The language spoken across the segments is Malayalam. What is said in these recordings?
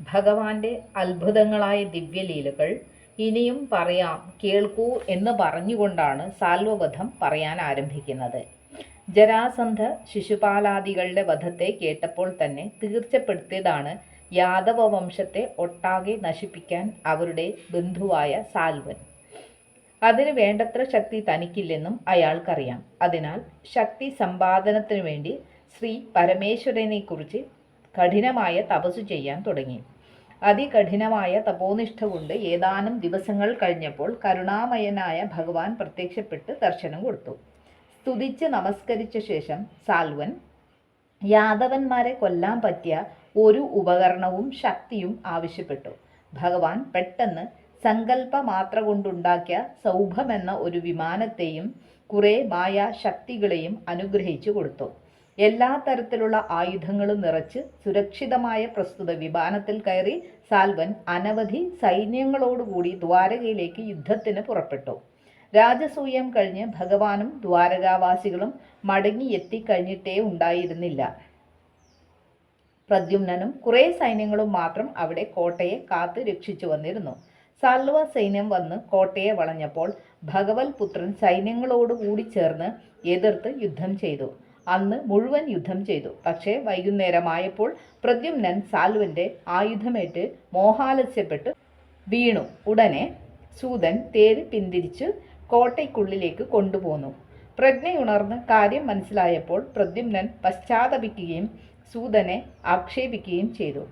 ഭഗവാന്റെ അത്ഭുതങ്ങളായ ദിവ്യലീലകൾ ഇനിയും പറയാം കേൾക്കൂ എന്ന് പറഞ്ഞുകൊണ്ടാണ് സാൽവവധം പറയാൻ ആരംഭിക്കുന്നത്. ജരാസന്ധ ശിശുപാലാദികളുടെ വധത്തെ കേട്ടപ്പോൾ തന്നെ തീർച്ചപ്പെടുത്തിയതാണ് യാദവ വംശത്തെ ഒട്ടാകെ നശിപ്പിക്കാൻ അവരുടെ ബന്ധുവായ സാൽവൻ. അതിന് വേണ്ടത്ര ശക്തി തനിക്കില്ലെന്നും അയാൾക്കറിയാം. അതിനാൽ ശക്തി സമ്പാദനത്തിനു വേണ്ടി ശ്രീ പരമേശ്വരനെക്കുറിച്ച് കഠിനമായ തപസ് ചെയ്യാൻ തുടങ്ങി. അതികഠിനമായ തപോനിഷ്ഠ കൊണ്ട് ഏതാനും ദിവസങ്ങൾ കഴിഞ്ഞപ്പോൾ കരുണാമയനായ ഭഗവാൻ പ്രത്യക്ഷപ്പെട്ട് ദർശനം കൊടുത്തു. സ്തുതിച്ച് നമസ്കരിച്ച ശേഷം സാൽവൻ യാദവന്മാരെ കൊല്ലാൻ പറ്റിയ ഒരു ഉപകരണവും ശക്തിയും ആവശ്യപ്പെട്ടു. ഭഗവാൻ പെട്ടെന്ന് സങ്കല്പ മാത്ര കൊണ്ടുണ്ടാക്കിയ സൗഭമെന്ന ഒരു വിമാനത്തെയും കുറെ മായാ ശക്തികളെയും അനുഗ്രഹിച്ചു കൊടുത്തു. എല്ലാ തരത്തിലുള്ള ആയുധങ്ങളും നിറച്ച് സുരക്ഷിതമായ പ്രസ്തുത വിമാനത്തിൽ കയറി സാൽവൻ അനവധി സൈന്യങ്ങളോടുകൂടി ദ്വാരകയിലേക്ക് യുദ്ധത്തിന് പുറപ്പെട്ടു. രാജസൂയം കഴിഞ്ഞ് ഭഗവാനും ദ്വാരകാവാസികളും മടങ്ങിയെത്തി കഴിഞ്ഞിട്ടേ ഉണ്ടായിരുന്നില്ല. പ്രദ്യുമ്നനും കുറേ സൈന്യങ്ങളും മാത്രം അവിടെ കോട്ടയെ കാത്തു രക്ഷിച്ചു വന്നിരുന്നു. സാൽവ സൈന്യം വന്ന് കോട്ടയെ വളഞ്ഞപ്പോൾ ഭഗവത് പുത്രൻ സൈന്യങ്ങളോടുകൂടി ചേർന്ന് എതിർത്ത് യുദ്ധം ചെയ്തു. അന്ന് മുഴുവൻ യുദ്ധം ചെയ്തു. പക്ഷേ വൈകുന്നേരമായപ്പോൾ പ്രദ്യുമ്നൻ സാൽവന്റെ ആയുധമേറ്റ് മോഹാലസ്യപ്പെട്ട് വീണു. ഉടനെ സൂതൻ തേര് പിന്തിരിച്ച് കോട്ടയ്ക്കുള്ളിലേക്ക് കൊണ്ടുപോന്നു. പ്രജ്ഞയുണർന്ന് കാര്യം മനസ്സിലായപ്പോൾ പ്രദ്യുമ്നൻ പശ്ചാത്തപിക്കുകയും സൂതനെ ആക്ഷേപിക്കുകയും ചെയ്തു.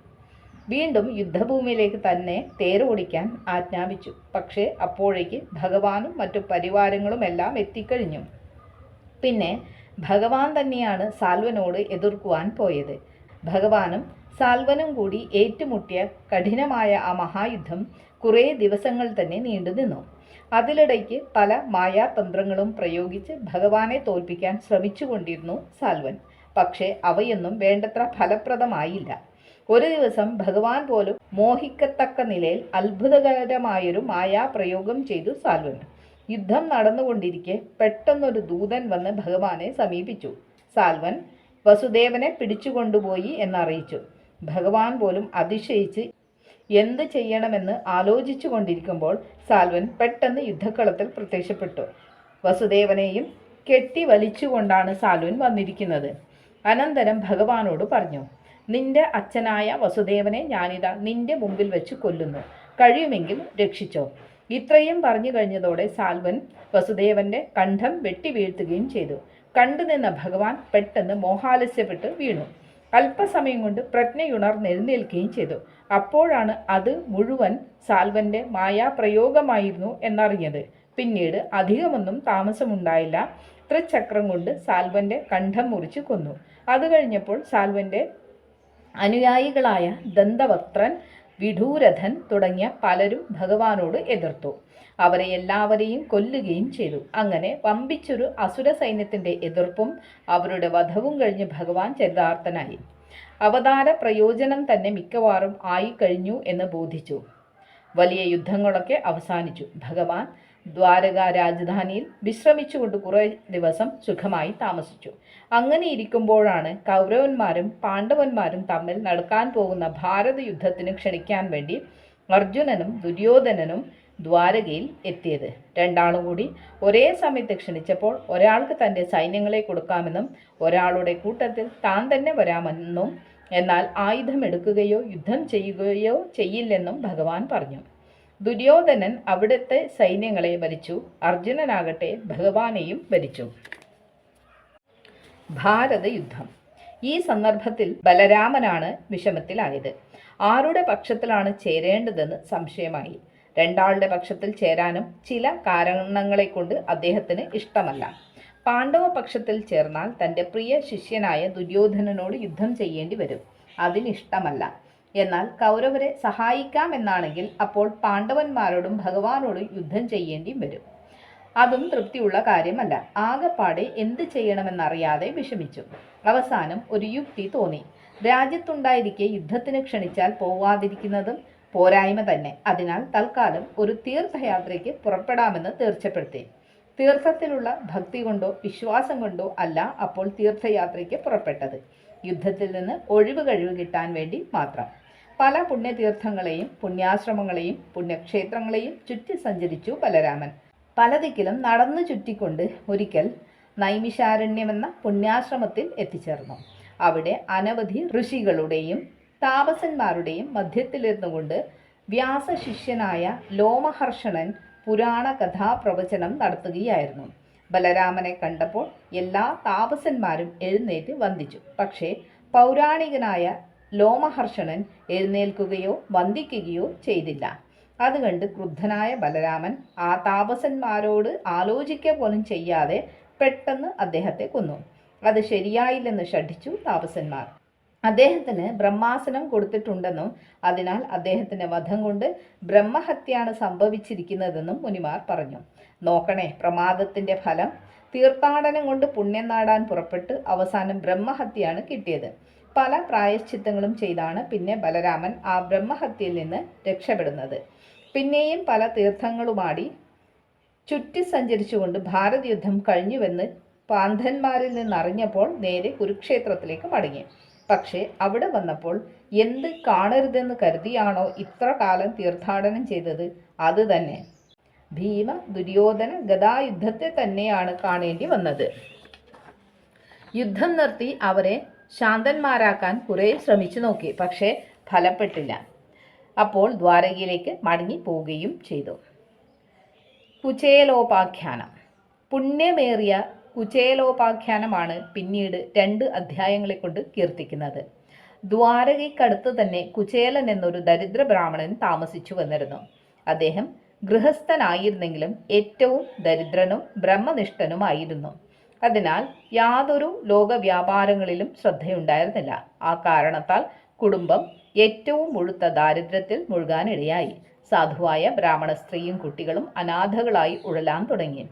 വീണ്ടും യുദ്ധഭൂമിയിലേക്ക് തന്നെ തേരോടിക്കാൻ ആജ്ഞാപിച്ചു. പക്ഷേ അപ്പോഴേക്ക് ഭഗവാനും മറ്റു പരിവാരങ്ങളുമെല്ലാം എത്തിക്കഴിഞ്ഞു. പിന്നെ ഭഗവാൻ തന്നെയാണ് സാൽവനോട് എതിർക്കുവാൻ പോയത്. ഭഗവാനും സാൽവനും കൂടി ഏറ്റുമുട്ടിയ കഠിനമായ ആ മഹായുദ്ധം കുറേ ദിവസങ്ങൾ തന്നെ നീണ്ടുനിന്നു അതിലിടയ്ക്ക് പല മായാതന്ത്രങ്ങളും പ്രയോഗിച്ച് ഭഗവാനെ തോൽപ്പിക്കാൻ ശ്രമിച്ചുകൊണ്ടിരുന്നു സാൽവൻ. പക്ഷേ അവയൊന്നും വേണ്ടത്ര ഫലപ്രദമായില്ല. ഒരു ദിവസം ഭഗവാൻ പോലും മോഹിക്കത്തക്ക നിലയിൽ അത്ഭുതകരമായൊരു മായാപ്രയോഗം ചെയ്തു സാൽവൻ. യുദ്ധം നടന്നുകൊണ്ടിരിക്കെ പെട്ടെന്നൊരു ദൂതൻ വന്ന് ഭഗവാനെ സമീപിച്ചു. സാൽവൻ വസുദേവനെ പിടിച്ചുകൊണ്ടുപോയി എന്നറിയിച്ചു. ഭഗവാൻ പോലും അതിശയിച്ച് എന്ത് ചെയ്യണമെന്ന് ആലോചിച്ചു കൊണ്ടിരിക്കുമ്പോൾ സാൽവൻ പെട്ടെന്ന് യുദ്ധക്കളത്തിൽ പ്രത്യക്ഷപ്പെട്ടു. വസുദേവനെയും കെട്ടി വലിച്ചുകൊണ്ടാണ് സാൽവൻ വന്നിരിക്കുന്നത്. അനന്തരം ഭഗവാനോട് പറഞ്ഞു നിന്റെ അച്ഛനായ വസുദേവനെ ഞാനിതാ നിന്റെ മുമ്പിൽ വെച്ച് കൊല്ലുന്നു. കഴിയുമെങ്കിൽ രക്ഷിച്ചോ. ഇത്രയും പറഞ്ഞു കഴിഞ്ഞതോടെ സാൽവൻ വസുദേവന്റെ കണ്ഠം വെട്ടി വീഴ്ത്തുകയും ചെയ്തു. കണ്ടുനിന്ന ഭഗവാൻ പെട്ടെന്ന് മോഹാലസ്യപ്പെട്ട് വീണു. അല്പസമയം കൊണ്ട് പ്രജ്ഞയുണർന്നെഴുന്നേൽക്കുകയും ചെയ്തു. അപ്പോഴാണ് അത് മുഴുവൻ സാൽവന്റെ മായാപ്രയോഗമായിരുന്നു എന്നറിഞ്ഞത്. പിന്നീട് അധികമൊന്നും താമസമുണ്ടായില്ല. ത്രിചക്രം കൊണ്ട് സാൽവന്റെ കണ്ഠം മുറിച്ച് കൊന്നു. അത് കഴിഞ്ഞപ്പോൾ സാൽവന്റെ അനുയായികളായ ദന്തവക്ത്രൻ വിഡൂരഥൻ തുടങ്ങിയ പലരും ഭഗവാനോട് എതിർത്തു. അവരെ എല്ലാവരെയും കൊല്ലുകയും ചെയ്തു. അങ്ങനെ വമ്പിച്ചൊരു അസുര സൈന്യത്തിന്റെ എതിർപ്പും അവരുടെ വധവും കഴിഞ്ഞ് ഭഗവാൻ ചരിതാർത്ഥനായി. അവതാര പ്രയോജനം തന്നെ മിക്കവാറും ആയിക്കഴിഞ്ഞു എന്ന് ബോധിച്ചു. വലിയ യുദ്ധങ്ങളൊക്കെ അവസാനിച്ചു. ഭഗവാൻ ദ്വാരക രാജധാനിയിൽ വിശ്രമിച്ചുകൊണ്ട് കുറേ ദിവസം സുഖമായി താമസിച്ചു. അങ്ങനെ ഇരിക്കുമ്പോഴാണ് കൗരവന്മാരും പാണ്ഡവന്മാരും തമ്മിൽ നടക്കാൻ പോകുന്ന ഭാരത യുദ്ധത്തിന് ക്ഷണിക്കാൻ വേണ്ടി അർജുനനും ദുര്യോധനനും ദ്വാരകയിൽ എത്തിയത്. രണ്ടാളും കൂടി ഒരേ സമയത്ത് ക്ഷണിച്ചപ്പോൾ ഒരാൾക്ക് തന്റെ സൈന്യങ്ങളെ കൊടുക്കാമെന്നും ഒരാളുടെ കൂട്ടത്തിൽ താൻ തന്നെ വരാമെന്നും എന്നാൽ ആയുധമെടുക്കുകയോ യുദ്ധം ചെയ്യുകയോ ചെയ്യില്ലെന്നും ഭഗവാൻ പറഞ്ഞു. ദുര്യോധനൻ അവിടുത്തെ സൈന്യങ്ങളെ ഭരിച്ചു അർജുനനാകട്ടെ ഭഗവാനെയും ഭരിച്ചു ഭാരത യുദ്ധം ഈ സന്ദർഭത്തിൽ ബലരാമനാണ് വിഷമത്തിലായത്. ആരുടെ പക്ഷത്തിലാണ് ചേരേണ്ടതെന്ന് സംശയമായി. രണ്ടാളുടെ പക്ഷത്തിൽ ചേരാനും ചില കാരണങ്ങളെ കൊണ്ട് അദ്ദേഹത്തിന് ഇഷ്ടമല്ല. പാണ്ഡവ പക്ഷത്തിൽ ചേർന്നാൽ തന്റെ പ്രിയ ശിഷ്യനായ ദുര്യോധനനോട് യുദ്ധം ചെയ്യേണ്ടി വരും. അതിനിഷ്ടമല്ല. എന്നാൽ കൗരവരെ സഹായിക്കാമെന്നാണെങ്കിൽ അപ്പോൾ പാണ്ഡവന്മാരോടും ഭഗവാനോടും യുദ്ധം ചെയ്യേണ്ടിയും വരും. അതും തൃപ്തിയുള്ള കാര്യമല്ല. ആകെപ്പാടെ എന്ത് ചെയ്യണമെന്നറിയാതെ വിഷമിച്ചു. അവസാനം ഒരു യുക്തി തോന്നി. രാജ്യത്തുണ്ടായിരിക്കെ യുദ്ധത്തിന് ക്ഷണിച്ചാൽ പോവാതിരിക്കുന്നതും പോരായ്മ തന്നെ. അതിനാൽ തൽക്കാലം ഒരു തീർത്ഥയാത്രയ്ക്ക് പുറപ്പെടാമെന്ന് തീർച്ചപ്പെടുത്തി. തീർത്ഥത്തിലുള്ള ഭക്തി കൊണ്ടോ വിശ്വാസം കൊണ്ടോ അല്ല അപ്പോൾ തീർത്ഥയാത്രയ്ക്ക് പുറപ്പെട്ടത്. യുദ്ധത്തിൽ നിന്ന് ഒഴിവ് കഴിവ് കിട്ടാൻ വേണ്ടി മാത്രം. പല പുണ്യതീർത്ഥങ്ങളെയും പുണ്യാശ്രമങ്ങളെയും പുണ്യക്ഷേത്രങ്ങളെയും ചുറ്റി സഞ്ചരിച്ചു ബലരാമൻ. പലതിക്കിലും നടന്നു ചുറ്റിക്കൊണ്ട് ഒരിക്കൽ നൈമിഷാരണ്യമെന്ന പുണ്യാശ്രമത്തിൽ എത്തിച്ചേർന്നു. അവിടെ അനവധി ഋഷികളുടെയും താപസന്മാരുടെയും മധ്യത്തിലിരുന്നു കൊണ്ട് വ്യാസശിഷ്യനായ ലോമഹർഷണൻ പുരാണ കഥാപ്രവചനം നടത്തുകയായിരുന്നു. ബലരാമനെ കണ്ടപ്പോൾ എല്ലാ താപസന്മാരും എഴുന്നേറ്റ് വന്ദിച്ചു. പക്ഷേ പൗരാണികനായ ലോമഹർഷണൻ എഴുന്നേൽക്കുകയോ വന്ദിക്കുകയോ ചെയ്തില്ല. അതുകണ്ട് ക്രുദ്ധനായ ബലരാമൻ ആ താപസന്മാരോട് ആലോചിക്കുക പോലും ചെയ്യാതെ പെട്ടെന്ന് അദ്ദേഹത്തെ കൊന്നു. അത് ശരിയായില്ലെന്ന് ഷഠിച്ചു താപസന്മാർ. അദ്ദേഹത്തിന് ബ്രഹ്മാസനം കൊടുത്തിട്ടുണ്ടെന്നും അതിനാൽ അദ്ദേഹത്തിന്റെ വധം കൊണ്ട് ബ്രഹ്മഹത്യാണ് സംഭവിച്ചിരിക്കുന്നതെന്നും മുനിമാർ പറഞ്ഞു. നോക്കണേ പ്രമാദത്തിന്റെ ഫലം. തീർത്ഥാടനം കൊണ്ട് പുണ്യം നാടാൻ പുറപ്പെട്ട് അവസാനം ബ്രഹ്മഹത്യയാണ് കിട്ടിയത്. പല പ്രായശ്ചിത്തങ്ങളും ചെയ്താണ് പിന്നെ ബലരാമൻ ആ ബ്രഹ്മഹത്യയിൽ നിന്ന് രക്ഷപ്പെടുന്നത്. പിന്നെയും പല തീർത്ഥങ്ങളുമാടി ചുറ്റി സഞ്ചരിച്ചുകൊണ്ട് ഭാരത യുദ്ധം കഴിഞ്ഞുവെന്ന് പാന്ധന്മാരിൽ നിന്നറിഞ്ഞപ്പോൾ നേരെ കുരുക്ഷേത്രത്തിലേക്ക് മടങ്ങി. പക്ഷേ അവിടെ വന്നപ്പോൾ എന്ത് കാണരുതെന്ന് കരുതിയാണോ ഇത്ര കാലം തീർത്ഥാടനം ചെയ്തത്? അത് തന്നെ. ഭീമ ദുര്യോധന ഗതായുദ്ധത്തെ തന്നെയാണ് കാണേണ്ടി വന്നത്. യുദ്ധം നിർത്തി അവരെ ശാന്തന്മാരാക്കാൻ കുറെ ശ്രമിച്ചു നോക്കി പക്ഷേ ഫലപ്പെട്ടില്ല. അപ്പോൾ ദ്വാരകയിലേക്ക് മടങ്ങി പോവുകയും ചെയ്തു. കുചേലോപാഖ്യാനം. പുണ്യമേറിയ കുചേലോപാഖ്യാനമാണ് പിന്നീട് രണ്ട് അധ്യായങ്ങളെ കൊണ്ട് കീർത്തിക്കുന്നത്. ദ്വാരകയ്ക്കടുത്ത് തന്നെ കുചേലൻ എന്നൊരു ദരിദ്ര ബ്രാഹ്മണൻ താമസിച്ചു വന്നിരുന്നു. അദ്ദേഹം ഗൃഹസ്ഥനായിരുന്നെങ്കിലും ഏറ്റവും ദരിദ്രനും ബ്രഹ്മനിഷ്ഠനുമായിരുന്നു. അതിനാൽ യാതൊരു ലോകവ്യാപാരങ്ങളിലും ശ്രദ്ധയുണ്ടായിരുന്നില്ല. ആ കാരണത്താൽ കുടുംബം ഏറ്റവും മുഴുത്ത ദാരിദ്ര്യത്തിൽ മുഴുകാനിടയായി. സാധുവായ ബ്രാഹ്മണ സ്ത്രീയും കുട്ടികളും അനാഥകളായി ഉഴലാൻ തുടങ്ങി.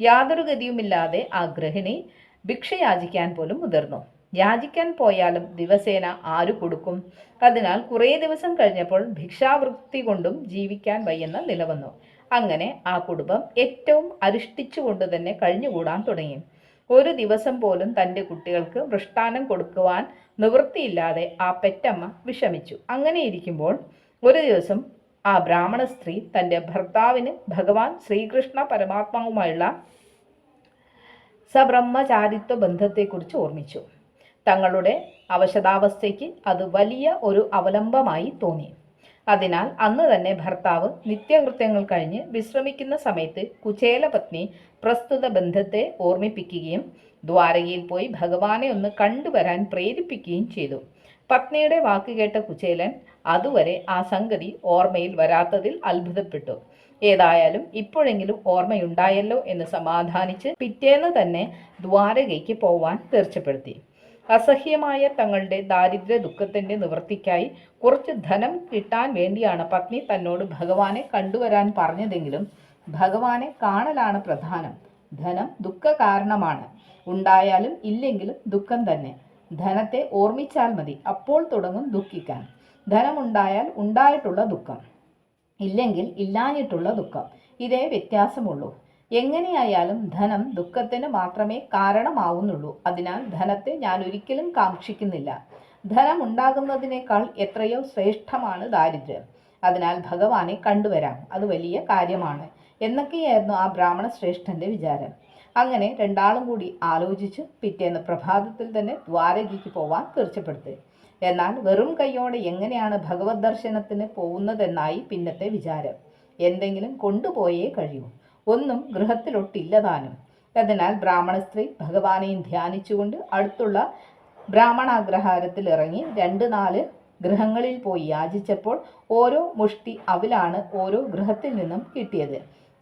യാതൊരു ഗതിയുമില്ലാതെ ആ ഗൃഹിണി ഭിക്ഷ യാചിക്കാൻ പോലും മുതിർന്നു. യാചിക്കാൻ പോയാലും ദിവസേന ആര് കൊടുക്കും. അതിനാൽ കുറേ ദിവസം കഴിഞ്ഞപ്പോൾ ഭിക്ഷാവൃത്തി കൊണ്ടും ജീവിക്കാൻ വയ്യെന്ന നിലവന്നു. അങ്ങനെ ആ കുടുംബം ഏറ്റവും അരിഷ്ടിച്ചുകൊണ്ട് തന്നെ കഴിഞ്ഞുകൂടാൻ തുടങ്ങി. ഒരു ദിവസം പോലും തന്റെ കുട്ടികൾക്ക് മൃഷ്ടാനം കൊടുക്കുവാൻ നിവൃത്തിയില്ലാതെ ആ പെറ്റമ്മ വിഷമിച്ചു. അങ്ങനെ ഇരിക്കുമ്പോൾ ഒരു ദിവസം ആ ബ്രാഹ്മണ സ്ത്രീ തന്റെ ഭർത്താവിന് ഭഗവാൻ ശ്രീകൃഷ്ണ പരമാത്മാവുമായുള്ള സബ്രഹ്മചാരിത്വ ബന്ധത്തെക്കുറിച്ച് ഓർമ്മിച്ചു. തങ്ങളുടെ അവശതാവസ്ഥയ്ക്ക് അത് വലിയ ഒരു അവലംബമായി തോന്നി. അതിനാൽ അന്ന് തന്നെ ഭർത്താവ് നിത്യകൃത്യങ്ങൾ കഴിഞ്ഞ് വിശ്രമിക്കുന്ന സമയത്ത് കുചേലപത്നി പ്രസ്തുത ബന്ധത്തെ ഓർമ്മിപ്പിക്കുകയും ദ്വാരകയിൽ പോയി ഭഗവാനെ ഒന്ന് കണ്ടുവരാൻ പ്രേരിപ്പിക്കുകയും ചെയ്തു. പത്നിയുടെ വാക്ക് കേട്ട കുചേലൻ അതുവരെ ആ സംഗതി ഓർമ്മയിൽ വരാത്തതിൽ അത്ഭുതപ്പെട്ടു. ഏതായാലും ഇപ്പോഴെങ്കിലും ഓർമ്മയുണ്ടായല്ലോ എന്ന് സമാധാനിച്ച് പിറ്റേന്ന് തന്നെ ദ്വാരകയ്ക്ക് പോവാൻ തീർച്ചപ്പെടുത്തി. അസഹ്യമായ തങ്ങളുടെ ദാരിദ്ര്യ ദുഃഖത്തിന്റെ നിവൃത്തിക്കായി കുറച്ച് ധനം കിട്ടാൻ വേണ്ടിയാണ് പത്നി തന്നോട് ഭഗവാനെ കണ്ടുവരാൻ പറഞ്ഞതെങ്കിലും ഭഗവാനെ കാണലാണ് പ്രധാനം. ധനം ദുഃഖ കാരണമാണ് ഉണ്ടായാലും ഇല്ലെങ്കിലും ദുഃഖം തന്നെ. ധനത്തെ ഓർമ്മിച്ചാൽ മതി. അപ്പോൾ തുടങ്ങും ദുഃഖിക്കാൻ. ധനമുണ്ടായാൽ ഉണ്ടായിട്ടുള്ള ദുഃഖം. ഇല്ലെങ്കിൽ ഇല്ലാഞ്ഞിട്ടുള്ള ദുഃഖം. ഇതേ വ്യത്യാസമുള്ളൂ. എങ്ങനെയായാലും ധനം ദുഃഖത്തിന് മാത്രമേ കാരണമാവുന്നുള്ളൂ. അതിനാൽ ധനത്തെ ഞാൻ ഒരിക്കലും കാക്ഷിക്കുന്നില്ല. ധനം ഉണ്ടാകുന്നതിനേക്കാൾ എത്രയോ ശ്രേഷ്ഠമാണ് ദാരിദ്ര്യം. അതിനാൽ ഭഗവാനെ കണ്ടുവരാം. അത് വലിയ കാര്യമാണ്. എന്നൊക്കെയായിരുന്നു ആ ബ്രാഹ്മണ ശ്രേഷ്ഠന്റെ വിചാരം. അങ്ങനെ രണ്ടാളും കൂടി ആലോചിച്ച് പിറ്റേന്ന് പ്രഭാതത്തിൽ തന്നെ ദ്വാരകയ്ക്ക് പോവാൻ തീർച്ചപ്പെടുത്തി. എന്നാൽ വെറും കൈയോടെ എങ്ങനെയാണ് ഭഗവത് ദർശനത്തിന് പോകുന്നതെന്നായി പിന്നത്തെ വിചാരം. എന്തെങ്കിലും കൊണ്ടുപോയേ കഴിയൂ. ഒന്നും ഗൃഹത്തിലൊട്ടില്ലതാനും. അതിനാൽ ബ്രാഹ്മണ സ്ത്രീ ഭഗവാനെയും ധ്യാനിച്ചുകൊണ്ട് അടുത്തുള്ള ബ്രാഹ്മണാഗ്രഹാരത്തിൽ ഇറങ്ങി രണ്ട് നാല് ഗൃഹങ്ങളിൽ പോയി യാചിച്ചപ്പോൾ ഓരോ മുഷ്ടി അവിലാണ് ഓരോ ഗൃഹത്തിൽ നിന്നും കിട്ടിയത്.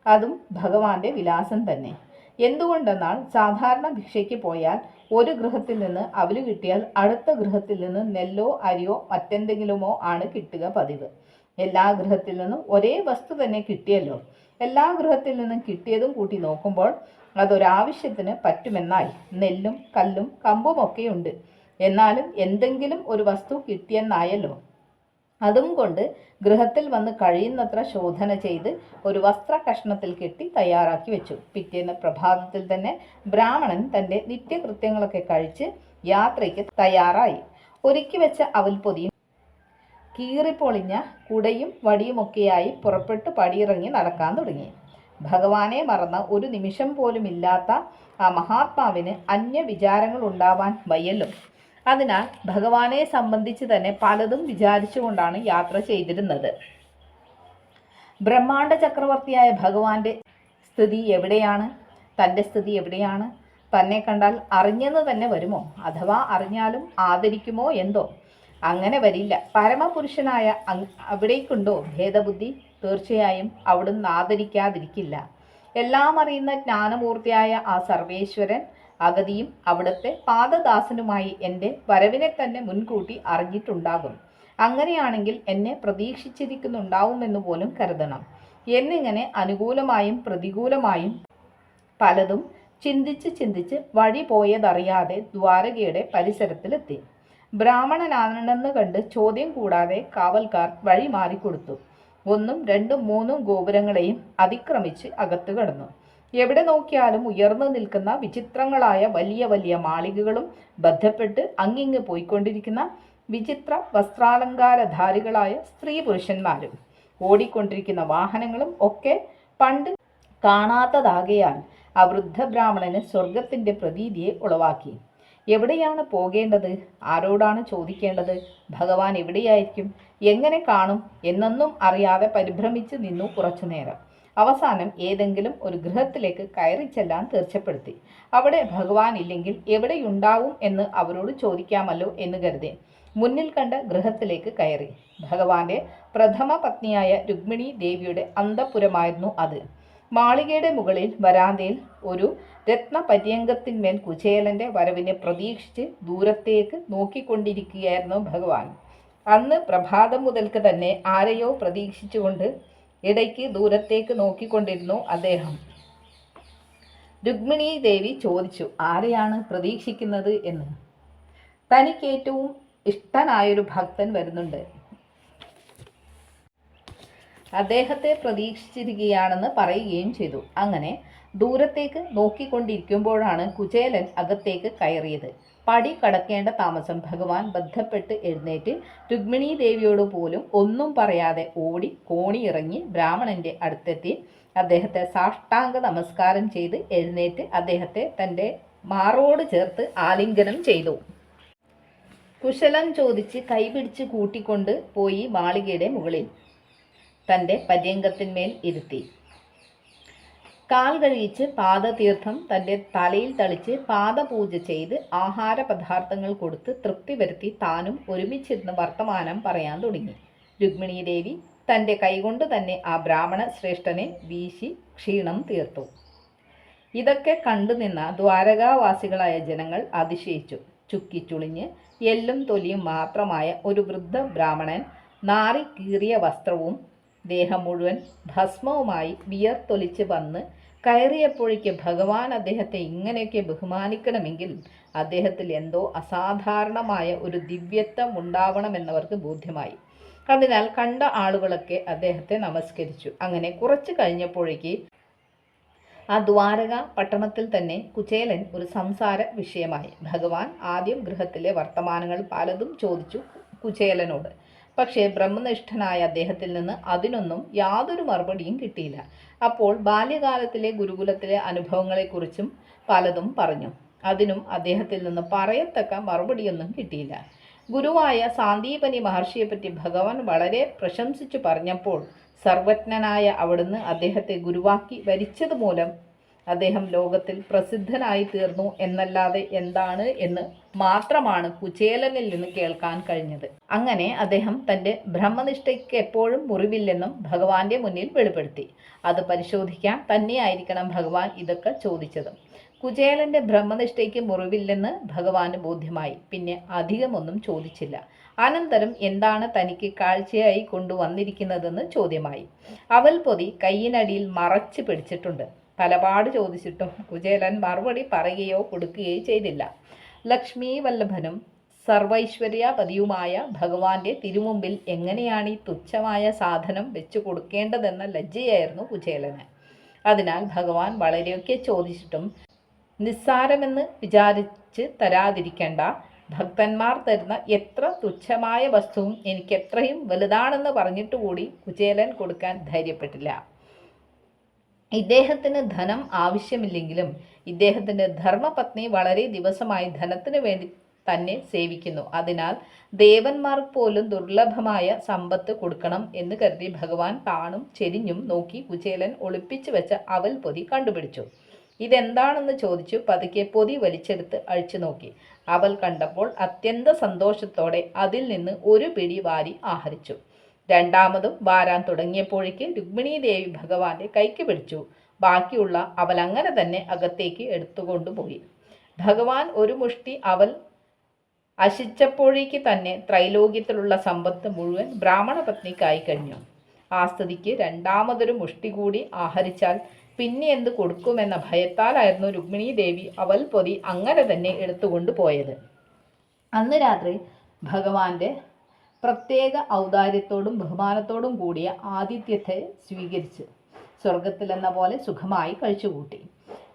അതും ഭഗവാന്റെ വിലാസം തന്നെ. എന്തുകൊണ്ടെന്നാൽ സാധാരണ ഭിക്ഷയ്ക്ക് പോയാൽ ഒരു ഗൃഹത്തിൽ നിന്ന് അവൽ കിട്ടിയാൽ അടുത്ത ഗൃഹത്തിൽ നിന്ന് നെല്ലോ അരിയോ മറ്റെന്തെങ്കിലുമോ ആണ് കിട്ടുക പതിവ്. എല്ലാ ഗൃഹത്തിൽ നിന്നും ഒരേ വസ്തു തന്നെ കിട്ടിയല്ലോ. എല്ലാ ഗൃഹത്തിൽ നിന്നും കിട്ടിയതും കൂട്ടി നോക്കുമ്പോൾ അതൊരാവശ്യത്തിന് പറ്റുമെന്നായി നെല്ലും കല്ലും കമ്പും കമ്പുമൊക്കെയുണ്ട് എന്നാലും എന്തെങ്കിലും ഒരു വസ്തു കിട്ടിയെന്നായല്ലോ. അതും കൊണ്ട് ഗൃഹത്തിൽ വന്ന് കഴിയുന്നത്ര ശോധന ചെയ്ത് ഒരു വസ്ത്ര കഷ്ണത്തിൽ കെട്ടി തയ്യാറാക്കി വെച്ചു. പിറ്റേന്ന് പ്രഭാതത്തിൽ തന്നെ ബ്രാഹ്മണൻ തന്റെ നിത്യകൃത്യങ്ങളൊക്കെ കഴിച്ച് യാത്രയ്ക്ക് തയ്യാറായി. ഒരുക്കി വെച്ച അവൽപ്പൊതിയും കീറിപ്പൊളിഞ്ഞ കുടയും വടിയുമൊക്കെയായി പുറപ്പെട്ട് പടിയിറങ്ങി നടക്കാൻ തുടങ്ങി. ഭഗവാനെ മറന്ന ഒരു നിമിഷം പോലും ഇല്ലാത്ത ആ മഹാത്മാവിന് അന്യ വിചാരങ്ങൾ ഉണ്ടാവാൻ വയ്യല്ലോ. അതിനാൽ ഭഗവാനെ സംബന്ധിച്ച് തന്നെ പലതും വിചാരിച്ചുകൊണ്ടാണ് യാത്ര ചെയ്തിരുന്നത്. ബ്രഹ്മാണ്ഡ ചക്രവർത്തിയായ ഭഗവാന്റെ സ്ഥിതി എവിടെയാണ്? തന്റെ സ്ഥിതി എവിടെയാണ്? തന്നെ കണ്ടാൽ അറിഞ്ഞെന്ന് തന്നെ വരുമോ? അഥവാ അറിഞ്ഞാലും ആദരിക്കുമോ എന്തോ? അങ്ങനെ വരില്ല. പരമപുരുഷനായ അവിടേക്കുണ്ടോ ഭേദബുദ്ധി? തീർച്ചയായും അവിടുന്ന് ആദരിക്കാതിരിക്കില്ല. എല്ലാം അറിയുന്ന ജ്ഞാനമൂർത്തിയായ ആ സർവേശ്വരൻ അഗതിയും അവിടുത്തെ പാദദാസനുമായി എന്റെ വരവിനെ തന്നെ മുൻകൂട്ടി അറിഞ്ഞിട്ടുണ്ടാകും. അങ്ങനെയാണെങ്കിൽ എന്നെ പ്രതീക്ഷിച്ചിരിക്കുന്നുണ്ടാവുമെന്ന് പോലും കരുതണം. എന്നിങ്ങനെ അനുകൂലമായും പ്രതികൂലമായും പലതും ചിന്തിച്ച് ചിന്തിച്ച് വഴി പോയതറിയാതെ ദ്വാരകയുടെ പരിസരത്തിലെത്തി. ബ്രാഹ്മണനാണെന്ന് കണ്ട് ചോദ്യം കൂടാതെ കാവൽക്കാർ വഴി മാറിക്കൊടുത്തു. ഒന്നും രണ്ടും മൂന്നും ഗോപുരങ്ങളെയും അതിക്രമിച്ച് അകത്തു കടന്നു. എവിടെ നോക്കിയാലും ഉയർന്നു നിൽക്കുന്ന വിചിത്രങ്ങളായ വലിയ വലിയ മാളികകളും ബന്ധപ്പെട്ട് അങ്ങിങ്ങ് പോയിക്കൊണ്ടിരിക്കുന്ന വിചിത്ര വസ്ത്രാലങ്കാരധാരികളായ സ്ത്രീ പുരുഷന്മാരും ഓടിക്കൊണ്ടിരിക്കുന്ന വാഹനങ്ങളും ഒക്കെ പണ്ട് കാണാത്തതാകയാൽ ആ വൃദ്ധ ബ്രാഹ്മണന് സ്വർഗത്തിന്റെ പ്രതീതിയെ ഉളവാക്കി. എവിടെയാണ് പോകേണ്ടത്? ആരോടാണ് ചോദിക്കേണ്ടത്? ഭഗവാൻ എവിടെയായിരിക്കും? എങ്ങനെ കാണും? എന്നൊന്നും അറിയാതെ പരിഭ്രമിച്ച് നിന്നു കുറച്ചു നേരം. അവസാനം ഏതെങ്കിലും ഒരു ഗൃഹത്തിലേക്ക് കയറി ചെല്ലാൻ തീർച്ചപ്പെടുത്തി. അവിടെ ഭഗവാൻ ഇല്ലെങ്കിൽ എവിടെയുണ്ടാവും എന്ന് അവരോട് ചോദിക്കാമല്ലോ എന്ന് കരുതി. മുന്നിൽ കണ്ട ഗൃഹത്തിലേക്ക് കയറി. ഭഗവാന്റെ പ്രഥമ പത്നിയായ രുക്മിണി ദേവിയുടെ അന്തപുരമായിരുന്നു അത്. മാളികയുടെ മുകളിൽ വരാന്തയിൽ ഒരു രത്നപര്യങ്കത്തിന്മേൽ കുചേലന്റെ വരവിനെ പ്രതീക്ഷിച്ച് ദൂരത്തേക്ക് നോക്കിക്കൊണ്ടിരിക്കുകയായിരുന്നു ഭഗവാൻ. അന്ന് പ്രഭാതം മുതൽക്ക് തന്നെ ആരെയോ പ്രതീക്ഷിച്ചുകൊണ്ട് ഇടയ്ക്ക് ദൂരത്തേക്ക് നോക്കിക്കൊണ്ടിരുന്നു അദ്ദേഹം. രുക്മിണി ദേവി ചോദിച്ചു ആരെയാണ് പ്രതീക്ഷിക്കുന്നത് എന്ന്? തനിക്ക് ഏറ്റവും ഇഷ്ടനായൊരു ഭക്തൻ വരുന്നുണ്ട്. അദ്ദേഹത്തെ പ്രതീക്ഷിച്ചിരിക്കുകയാണെന്ന് പറയുകയും ചെയ്തു. അങ്ങനെ ദൂരത്തേക്ക് നോക്കിക്കൊണ്ടിരിക്കുമ്പോഴാണ് കുചേലൻ അകത്തേക്ക് കയറിയത്. പടി കടക്കേണ്ട താമസം ഭഗവാൻ ബന്ധപ്പെട്ട് എഴുന്നേറ്റ് രുക്മിണി ദേവിയോട് പോലും ഒന്നും പറയാതെ ഓടി കോണിയിറങ്ങി ബ്രാഹ്മണന്റെ അടുത്തെത്തി. അദ്ദേഹത്തെ സാഷ്ടാംഗ നമസ്കാരം ചെയ്ത് എഴുന്നേറ്റ് അദ്ദേഹത്തെ തന്റെ മാറോട് ചേർത്ത് ആലിംഗനം ചെയ്തു. കുശലം ചോദിച്ച് കൈപിടിച്ച് കൂട്ടിക്കൊണ്ട് പോയി മാളികയുടെ മുകളിൽ തന്റെ പര്യങ്കത്തിന്മേൽ ഇരുത്തി. കാൽ കഴിയിച്ച് പാദതീർത്ഥം തന്റെ തലയിൽ തളിച്ച് പാദപൂജ ചെയ്ത് ആഹാര പദാർത്ഥങ്ങൾ കൊടുത്ത് തൃപ്തി വരുത്തി താനും ഒരുമിച്ചിരുന്ന് വർത്തമാനം പറയാൻ തുടങ്ങി. രുക്മിണീദേവി തന്റെ കൈകൊണ്ട് തന്നെ ആ ബ്രാഹ്മണ ശ്രേഷ്ഠനെ വീശി ക്ഷീണം തീർത്തു. ഇതൊക്കെ കണ്ടുനിന്ന ദ്വാരകാവാസികളായ ജനങ്ങൾ അതിശയിച്ചു. ചുക്കിച്ചുളിഞ്ഞ് എല്ലും തൊലിയും മാത്രമായ ഒരു വൃദ്ധ ബ്രാഹ്മണൻ നാറി കീറിയ വസ്ത്രവും ദേഹം മുഴുവൻ ഭസ്മവുമായി വിയർത്തൊലിച്ച് വന്ന് കയറിയപ്പോഴേക്ക് ഭഗവാൻ അദ്ദേഹത്തെ ഇങ്ങനെയൊക്കെ ബഹുമാനിക്കണമെങ്കിൽ അദ്ദേഹത്തിൽ എന്തോ അസാധാരണമായ ഒരു ദിവ്യത്വം ഉണ്ടാവണമെന്നവർക്ക് ബോധ്യമായി. അതിനാൽ കണ്ട ആളുകളൊക്കെ അദ്ദേഹത്തെ നമസ്കരിച്ചു. അങ്ങനെ കുറച്ച് കഴിഞ്ഞപ്പോഴേക്ക് ആ ദ്വാരക പട്ടണത്തിൽ തന്നെ കുചേലൻ ഒരു സംസാര വിഷയമായി. ഭഗവാൻ ആദ്യം ഗൃഹത്തിലെ വർത്തമാനങ്ങൾ പലതും ചോദിച്ചു കുചേലനോട്. പക്ഷേ ബ്രഹ്മനിഷ്ഠനായ അദ്ദേഹത്തിൽ നിന്ന് അതിനൊന്നും യാതൊരു മറുപടിയും കിട്ടിയില്ല. അപ്പോൾ ബാല്യകാലത്തിലെ ഗുരുകുലത്തിലെ അനുഭവങ്ങളെക്കുറിച്ചും പലതും പറഞ്ഞു. അതിനും അദ്ദേഹത്തിൽ നിന്ന് പറയത്തക്ക മറുപടിയൊന്നും കിട്ടിയില്ല. ഗുരുവായ സാന്ദീപനി മഹർഷിയെപ്പറ്റി ഭഗവാൻ വളരെ പ്രശംസിച്ചു പറഞ്ഞപ്പോൾ സർവജ്ഞനായ അവിടുന്ന് അദ്ദേഹത്തെ ഗുരുവാക്കി വരിച്ചതുമൂലം അദ്ദേഹം ലോകത്തിൽ പ്രസിദ്ധനായി തീർന്നു എന്നല്ലാതെ എന്താണ് എന്ന് മാത്രമാണ് കുചേലനിൽ നിന്ന് കേൾക്കാൻ കഴിഞ്ഞത്. അങ്ങനെ അദ്ദേഹം തന്റെ ബ്രഹ്മനിഷ്ഠയ്ക്ക് എപ്പോഴും മുറിവില്ലെന്നും ഭഗവാന്റെ മുന്നിൽ വെളിപ്പെടുത്തി. അത് പരിശോധിക്കാൻ തന്നെയായിരിക്കണം ഭഗവാൻ ഇതൊക്കെ ചോദിച്ചത്. കുചേലന്റെ ബ്രഹ്മനിഷ്ഠയ്ക്ക് മുറിവില്ലെന്ന് ഭഗവാന് ബോധ്യമായി. പിന്നെ അധികമൊന്നും ചോദിച്ചില്ല. അനന്തരം എന്താണ് തനിക്ക് കാഴ്ചയായി കൊണ്ടുവന്നിരിക്കുന്നതെന്ന് ചോദ്യമായി. അവൽ പൊതി കയ്യിനടിയിൽ മറച്ചു പിടിച്ചിട്ടുണ്ട്. പലപാട് ചോദിച്ചിട്ടും കുചേലൻ മറുപടി പറയുകയോ കൊടുക്കുകയോ ചെയ്തില്ല. ലക്ഷ്മി വല്ലഭനും സർവൈശ്വര്യപതിയുമായ ഭഗവാന്റെ തിരുമുമ്പിൽ എങ്ങനെയാണ് ഈ തുച്ഛമായ സാധനം വെച്ചു കൊടുക്കേണ്ടതെന്ന ലജ്ജയായിരുന്നു കുചേലന്. അതിനാൽ ഭഗവാൻ വളരെയൊക്കെ ചോദിച്ചിട്ടും നിസ്സാരമെന്ന് വിചാരിച്ച് തരാതിരിക്കേണ്ട. ഭക്തന്മാർ തരുന്ന എത്ര തുച്ഛമായ വസ്തുവും എനിക്ക് എത്രയും വലുതാണെന്ന് പറഞ്ഞിട്ടുകൂടി കുചേലൻ കൊടുക്കാൻ ധൈര്യപ്പെട്ടില്ല. ഇദ്ദേഹത്തിന് ധനം ആവശ്യമില്ലെങ്കിലും ഇദ്ദേഹത്തിന്റെ ധർമ്മപത്നി വളരെ ദിവസമായി ധനത്തിന് വേണ്ടി തന്നെ സേവിക്കുന്നു. അതിനാൽ ദേവന്മാർക്ക് പോലും ദുർലഭമായ സമ്പത്ത് കൊടുക്കണം എന്ന് കരുതി ഭഗവാൻ താണും ചെരിഞ്ഞും നോക്കി കുചേലൻ ഒളിപ്പിച്ചു വെച്ച അവൽ പൊതി കണ്ടുപിടിച്ചു. ഇതെന്താണെന്ന് ചോദിച്ചു പതുക്കെ പൊതി വലിച്ചെടുത്ത് അഴിച്ചു നോക്കി. അവൾ കണ്ടപ്പോൾ അത്യന്ത സന്തോഷത്തോടെ അതിൽ നിന്ന് ഒരു പിടി വാരി ആഹരിച്ചു. രണ്ടാമതും വാരാൻ തുടങ്ങിയപ്പോഴേക്ക് രുക്മിണീ ദേവി ഭഗവാന്റെ കൈക്ക് പിടിച്ചു. ബാക്കിയുള്ള അവൾ അങ്ങനെ തന്നെ അകത്തേക്ക് എടുത്തുകൊണ്ടുപോയി. ഭഗവാൻ ഒരു മുഷ്ടി അവൽ അശിച്ചപ്പോഴേക്ക് തന്നെ ത്രൈലോക്യത്തിലുള്ള സമ്പത്ത് മുഴുവൻ ബ്രാഹ്മണ പത്നിക്കായി കഴിഞ്ഞു. ആ സ്ഥിതിക്ക് രണ്ടാമതൊരു മുഷ്ടി കൂടി ആഹരിച്ചാൽ പിന്നെ എന്ത് കൊടുക്കുമെന്ന ഭയത്താലായിരുന്നു രുക്മിണി ദേവി അവൽ പൊതി അങ്ങനെ തന്നെ എടുത്തുകൊണ്ട് പോയത് അന്ന് രാത്രി ഭഗവാന്റെ പ്രത്യേക ഔദാര്യത്തോടും ബഹുമാനത്തോടും കൂടിയ ആതിഥ്യത്തെ സ്വീകരിച്ച് സ്വർഗത്തിലെന്ന പോലെ സുഖമായി കഴിച്ചുകൂട്ടി.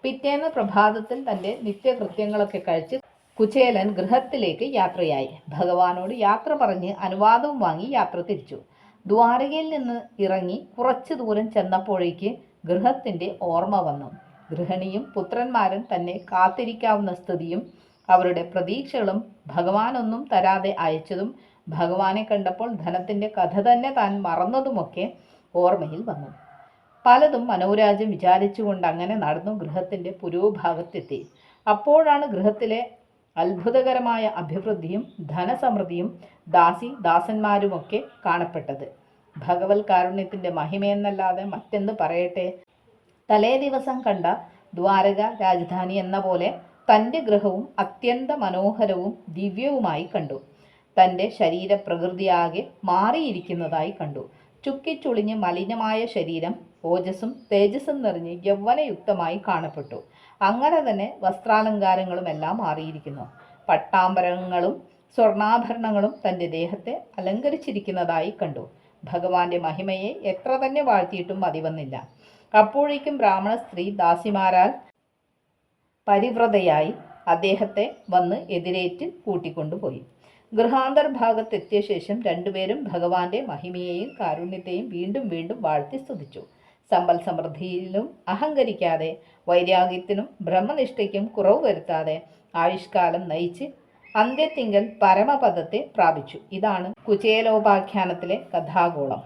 പിറ്റേന്ന് പ്രഭാതത്തിൽ തന്റെ നിത്യകൃത്യങ്ങളൊക്കെ കഴിച്ച് കുചേലൻ ഗൃഹത്തിലേക്ക് യാത്രയായി. ഭഗവാനോട് യാത്ര പറഞ്ഞ് അനുവാദവും വാങ്ങി യാത്ര തിരിച്ചു. ദ്വാരകയിൽ നിന്ന് ഇറങ്ങി കുറച്ചു ദൂരം ചെന്നപ്പോഴേക്ക് ഗൃഹത്തിന്റെ ഓർമ്മ വന്നു. ഗൃഹിണിയും പുത്രന്മാരും തന്നെ കാത്തിരിക്കാവുന്ന സ്ഥിതിയും അവരുടെ പ്രതീക്ഷകളും ഭഗവാനൊന്നും തരാതെ അയച്ചതും ഭഗവാനെ കണ്ടപ്പോൾ ധനത്തിന്റെ കഥ തന്നെ താൻ മറന്നതുമൊക്കെ ഓർമ്മയിൽ വന്നു. പലതും മനോരാജ്യം വിചാരിച്ചുകൊണ്ട് അങ്ങനെ നടന്നു ഗൃഹത്തിന്റെ പുരോഭാഗത്തെത്തി. അപ്പോഴാണ് ഗൃഹത്തിലെ അത്ഭുതകരമായ അഭിവൃദ്ധിയും ധനസമൃദ്ധിയും ദാസി ദാസന്മാരുമൊക്കെ കാണപ്പെട്ടത്. ഭഗവത് കാരുണ്യത്തിന്റെ മഹിമയെന്നല്ലാതെ മറ്റെന്ത് പറയട്ടെ? തലേ ദിവസം കണ്ട ദ്വാരക രാജധാനി എന്ന പോലെ തന്റെ ഗൃഹവും അത്യന്ത മനോഹരവും ദിവ്യവുമായി കണ്ടു. തന്റെ ശരീരപ്രകൃതിയാകെ മാറിയിരിക്കുന്നതായി കണ്ടു. ചുക്കിച്ചുളിഞ്ഞ് മലിനമായ ശരീരം ഓജസ്സും തേജസ്സും നിറഞ്ഞ് യൗവനയുക്തമായി കാണപ്പെട്ടു. അങ്ങനെ തന്നെ വസ്ത്രാലങ്കാരങ്ങളും എല്ലാം മാറിയിരിക്കുന്നു. പട്ടാമ്പരങ്ങളും സ്വർണാഭരണങ്ങളും തന്റെ ദേഹത്തെ അലങ്കരിച്ചിരിക്കുന്നതായി കണ്ടു. ഭഗവാന്റെ മഹിമയെ എത്ര തന്നെ വാഴ്ത്തിയിട്ടും മതി വന്നില്ല അപ്പോഴേക്കും ബ്രാഹ്മണ സ്ത്രീ ദാസിമാരാൽ പരിവ്രതയായി അദ്ദേഹത്തെ വന്ന് എതിരേറ്റ് കൂട്ടിക്കൊണ്ടുപോയി. ഗൃഹാന്തർഭാഗത്തെത്തിയ ശേഷം രണ്ടുപേരും ഭഗവാന്റെ മഹിമയെയും കാരുണ്യത്തെയും വീണ്ടും വീണ്ടും വാഴ്ത്തി സ്തുതിച്ചു. സമ്പൽ സമൃദ്ധിയിലും അഹങ്കരിക്കാതെ വൈരാഗ്യത്തിനും ബ്രഹ്മനിഷ്ഠയ്ക്കും കുറവ് വരുത്താതെ ആയുഷ്കാലം നയിച്ച് അന്ത്യത്തിങ്കൽ പരമപദത്തെ പ്രാപിച്ചു. ഇതാണ് കുചേലോപാഖ്യാനത്തിലെ കഥാഗോളം.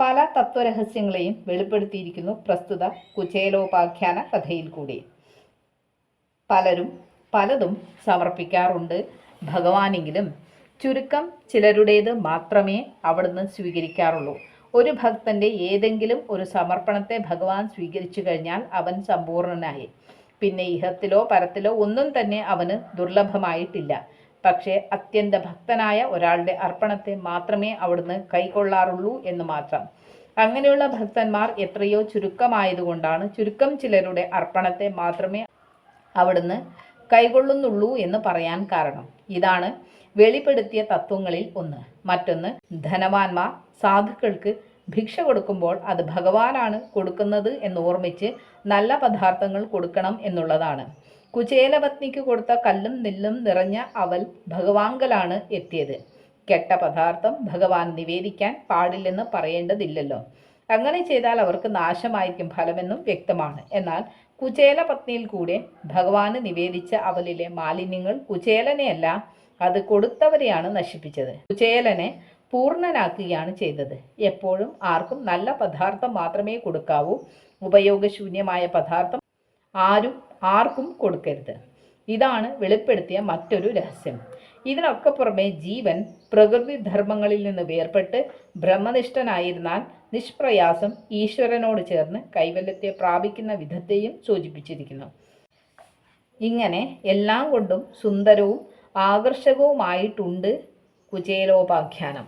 പല തത്വരഹസ്യങ്ങളെയും വെളിപ്പെടുത്തിയിരിക്കുന്നു പ്രസ്തുത കുചേലോപാഖ്യാന കഥയിൽ കൂടി. പലരും പലതും സമർപ്പിക്കാറുണ്ട്. ഭഗവാനെങ്കിലും ചുരുക്കം ചിലരുടേത് മാത്രമേ അവിടുന്ന് സ്വീകരിക്കാറുള്ളൂ. ഒരു ഭക്തന്റെ ഏതെങ്കിലും ഒരു സമർപ്പണത്തെ ഭഗവാൻ സ്വീകരിച്ചു കഴിഞ്ഞാൽ അവൻ സമ്പൂർണനായി. പിന്നെ ഇഹത്തിലോ പരത്തിലോ ഒന്നും തന്നെ അവന് ദുർലഭമായിട്ടില്ല. പക്ഷേ അത്യന്ത ഭക്തനായ ഒരാളുടെ അർപ്പണത്തെ മാത്രമേ അവിടുന്ന് കൈക്കൊള്ളാറുള്ളൂ എന്ന് മാത്രം. അങ്ങനെയുള്ള ഭക്തന്മാർ എത്രയോ ചുരുക്കമായതുകൊണ്ടാണ് ചുരുക്കം ചിലരുടെ അർപ്പണത്തെ മാത്രമേ അവിടുന്ന് കൈകൊള്ളുന്നുള്ളൂ എന്ന് പറയാൻ കാരണം. ഇതാണ് വെളിപ്പെടുത്തിയ തത്വങ്ങളിൽ ഒന്ന്. മറ്റൊന്ന് ധനവാന്മാർ സാധുക്കൾക്ക് ഭിക്ഷ കൊടുക്കുമ്പോൾ അത് ഭഗവാനാണ് കൊടുക്കുന്നത് എന്ന് ഓർമ്മിച്ച് നല്ല പദാർത്ഥങ്ങൾ കൊടുക്കണം എന്നുള്ളതാണ്. കുചേലപത്നിക്ക് കൊടുത്ത കല്ലും നെല്ലും നിറഞ്ഞ അവൽ ഭഗവാങ്കലാണ് എത്തിയത്. കെട്ട പദാർത്ഥം ഭഗവാൻ നിവേദിക്കാൻ പാടില്ലെന്ന് പറയേണ്ടതില്ലല്ലോ. അങ്ങനെ ചെയ്താൽ അവർക്ക് നാശമായിരിക്കും ഫലമെന്നും വ്യക്തമാണ്. എന്നാൽ കുചേല പത്നിയിൽ കൂടെ ഭഗവാന് നിവേദിച്ച അവലിലെ മാലിന്യങ്ങൾ കുചേലനെയല്ല അത് കൊടുത്തവരെയാണ് നശിപ്പിച്ചത്. കുചേലനെ പൂർണനാക്കുകയാണ് ചെയ്തത്. എപ്പോഴും ആർക്കും നല്ല പദാർത്ഥം മാത്രമേ കൊടുക്കാവൂ. ഉപയോഗശൂന്യമായ പദാർത്ഥം ആരും ആർക്കും കൊടുക്കരുത്. ഇതാണ് വെളിപ്പെടുത്തിയ മറ്റൊരു രഹസ്യം. ഇതിനൊക്കെ പുറമെ ജീവൻ പ്രകൃതി ധർമ്മങ്ങളിൽ നിന്ന് വേർപെട്ട് ബ്രഹ്മനിഷ്ഠനായിരുന്നാൽ നിഷ്പ്രയാസം ഈശ്വരനോട് ചേർന്ന് കൈവല്യത്തെ പ്രാപിക്കുന്ന വിധത്തെയും സൂചിപ്പിച്ചിരിക്കുന്നു. ഇങ്ങനെ എല്ലാം കൊണ്ടും സുന്ദരവും ആകർഷകവുമായിട്ടുണ്ട് കുചേലോപാഖ്യാനം.